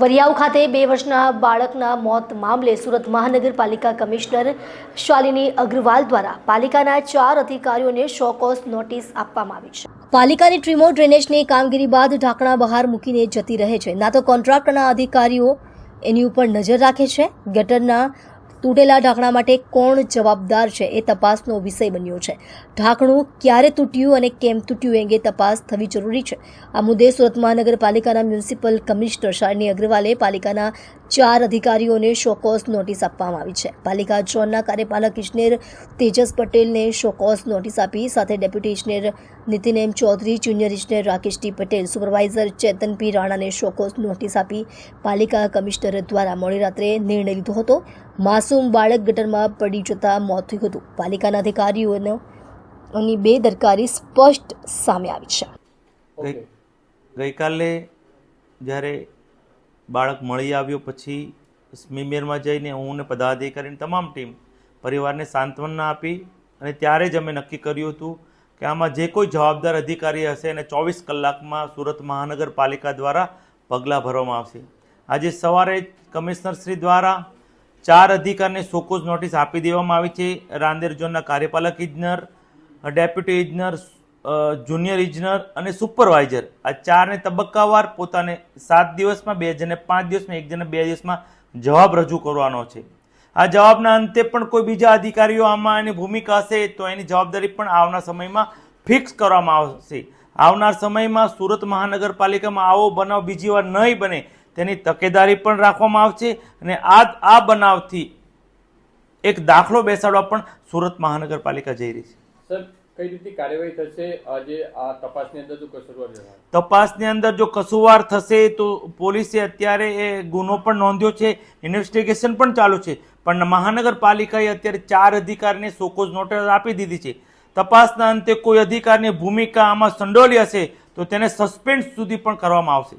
વરિયાવ ખાતે બે વર્ષના બાળકના મોત મામલે સુરત મહાનગરપાલિકા કમિશનર શાલિની અગ્રવાલ દ્વારા પાલિકાના ચાર અધિકારીઓને શોકોસ નોટિસ આપવામાં આવી છે. પાલિકાની ટ્રીમો ડ્રેનેજની કામગીરી બાદ ઢાંકણા બહાર મૂકીને જતી રહે છે. ના તો કોન્ટ્રાક્ટના અધિકારીઓ એની ઉપર નજર રાખે છે. ગટરના તૂટેલા ઢાંકણા માટે કોણ જવાબદાર છે એ તપાસનો વિષય બન્યો છે. ઢાંકણું ક્યારે તૂટ્યું અને કેમ તૂટ્યું અંગે તપાસ થવી જરૂરી છે. આ મુદ્દે સુરત મહાનગરપાલિકાના મ્યુનિસિપલ કમિશનર શાલિની અગ્રવાલે પાલિકાના ચાર અધિકારીઓને શોકોસ નોટિસ આપવામાં આવી છે. પાલિકા ઝોનના કાર્યપાલક ઇજનેર તેજસ પટેલને શોકોસ નોટિસ આપી સાથે ડેપ્યુટી ઇજનેર નીતિન એમ ચૌધરી, જુનિયર ઇજનેર Rakesh T Patel, supervisor Chetan P રાણાને show cause notice આપી પાલિકા કમિશનર દ્વારા મોડી રાત્રે નિર્ણય લીધો હતો. માસૂમ બાળક ગટરમાં પડી જતા મોત થયું હતું. પાલિકાના અધિકારીઓનો બે દરકારી સ્પષ્ટ સામે આવી છે. ગઈકાલે જ્યારે બાળક મળી આવ્યો પછી સ્મીમેરમાં જઈને હું ને પદાધિકારીની તમામ ટીમ પરિવારને સાંત્વના આપી અને ત્યારે જ અમે નક્કી કર્યું હતું કે આમાં જે કોઈ જવાબદાર અધિકારી હશે એને ચોવીસ કલાકમાં સુરત મહાનગરપાલિકા દ્વારા પગલાં ભરવામાં આવશે. આજે સવારે કમિશનર કમિશનરશ્રી દ્વારા ચાર અધિકારીને સોકોઝ નોટિસ આપી દેવામાં આવી છે. રાંદેર ઝોનના કાર્યપાલક ઇજનર, ડેપ્યુટી ઇજનર જુનિયર ઇજનર અને સુપરવાઇઝર આ ચારને તબક્કાવાર પોતાને સાત દિવસમાં, બે જણને પાંચ દિવસમાં, એક જણે બે દિવસમાં જવાબ રજૂ કરવાનો છે. આ જવાબના અંતે પણ કોઈ બીજા અધિકારીઓ આમાં એની ભૂમિકા હશે તો એની જવાબદારી પણ આવનાર સમયમાં ફિક્સ કરવામાં આવશે. આવનાર સમયમાં સુરત મહાનગરપાલિકામાં આવો બનાવ બીજી વાર નહીં બને તેની તકેદારી પણ રાખવામાં આવશે અને આ આ બનાવથી એક દાખલો બેસાડવા પણ સુરત મહાનગરપાલિકા જઈ રહી છે. સર કઈ રીતની કાર્યવાહી થશે? આજે આ તપાસની અંદર જો કસૂરવાર તપાસની અંદર જો કસૂરવાર થશે તો પોલીસે અત્યારે એ ગુનો પણ નોંધ્યો છે ઇન્વેસ્ટિગેશન પણ ચાલુ છે પણ મહાનગરપાલિકાએ અત્યારે ચાર અધિકારીને સોકોઝ નોટિસ આપી દીધી છે. તપાસના અંતે કોઈ અધિકારની ભૂમિકા આમાં સંડોલી હશે તો તેને સસ્પેન્ડ સુધી પણ કરવામાં આવશે.